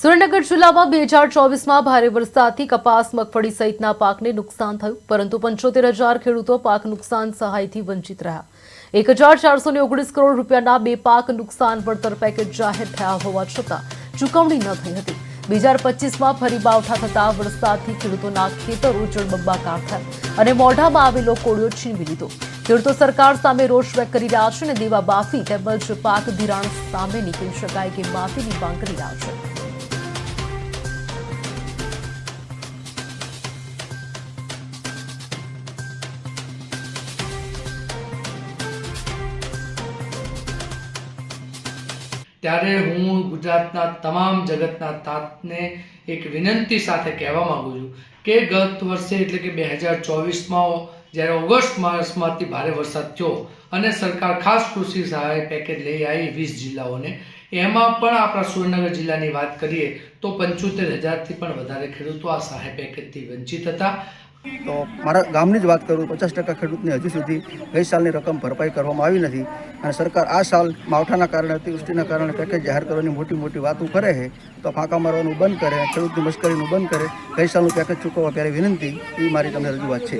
સુરેન્દ્રનગર જિલ્લામાં બે હજાર ચોવીસમાં ભારે વરસાદથી કપાસ, મગફળી સહિતના પાકને નુકસાન થયું. પરંતુ પંચોતેર હજાર ખેડૂતો પાક નુકસાન સહાયથી વંચિત રહ્યા. એક હજાર ચારસો ઓગણીસ કરોડ રૂપિયાના બે પાક નુકસાન વળતર પેકેજ જાહેર થયા હોવા છતાં ચૂકવણી ન થઈ હતી. બે હજાર પચીસમાં ફરી બાવઠા થતા વરસાદથી ખેડૂતોના ખેતરો જળબંબાકાર થયા અને મોઢામાં આવેલો કોળિયો છીનવી લીધો. ખેડૂતો સરકાર સામે રોષ વ્યક્ત કરી રહ્યા છે અને દેવા બાફી તેમજ પાક ધિરાણ સામે નીકળી શકાય કે માફીની માંગ કરી રહ્યા છે. ત્યારે હું ગુજરાતના તમામ જગતના તાતને એક વિનંતી સાથે કહેવા માગું છું કે ગત વર્ષે એટલે કે બે હજાર ચોવીસમાં જ્યારે ઓગસ્ટ માસમાંથી ભારે વરસાદ થયો અને સરકાર ખાસ કૃષિ સહાય પેકેજ લઈ આવી વીસ જિલ્લાઓને, એમાં પણ આપણા સુરેન્દ્રનગર જિલ્લાની વાત કરીએ તો પંચોતેર હજારથી પણ વધારે ખેડૂતો આ સહાય પેકેજથી વંચિત હતા. તો મારા ગામની જ વાત કરું, પચાસ ટકા ખેડૂતને હજુ સુધી ગઈ સાલની રકમ ભરપાઈ કરવામાં આવી નથી. અને સરકાર આ સાલ માવઠાના કારણે, અતિવૃષ્ટિના કારણે પેકેજ જાહેર કરવાની મોટી મોટી વાતો કરે છે, તો ફાંકા મારવાનું બંધ કરે, ખેડૂતની મશ્કરીનું બંધ કરે, ગઈ સાલનું પેકેજ ચૂકવવા ત્યારે વિનંતી એ મારી તમને રજૂઆત છે.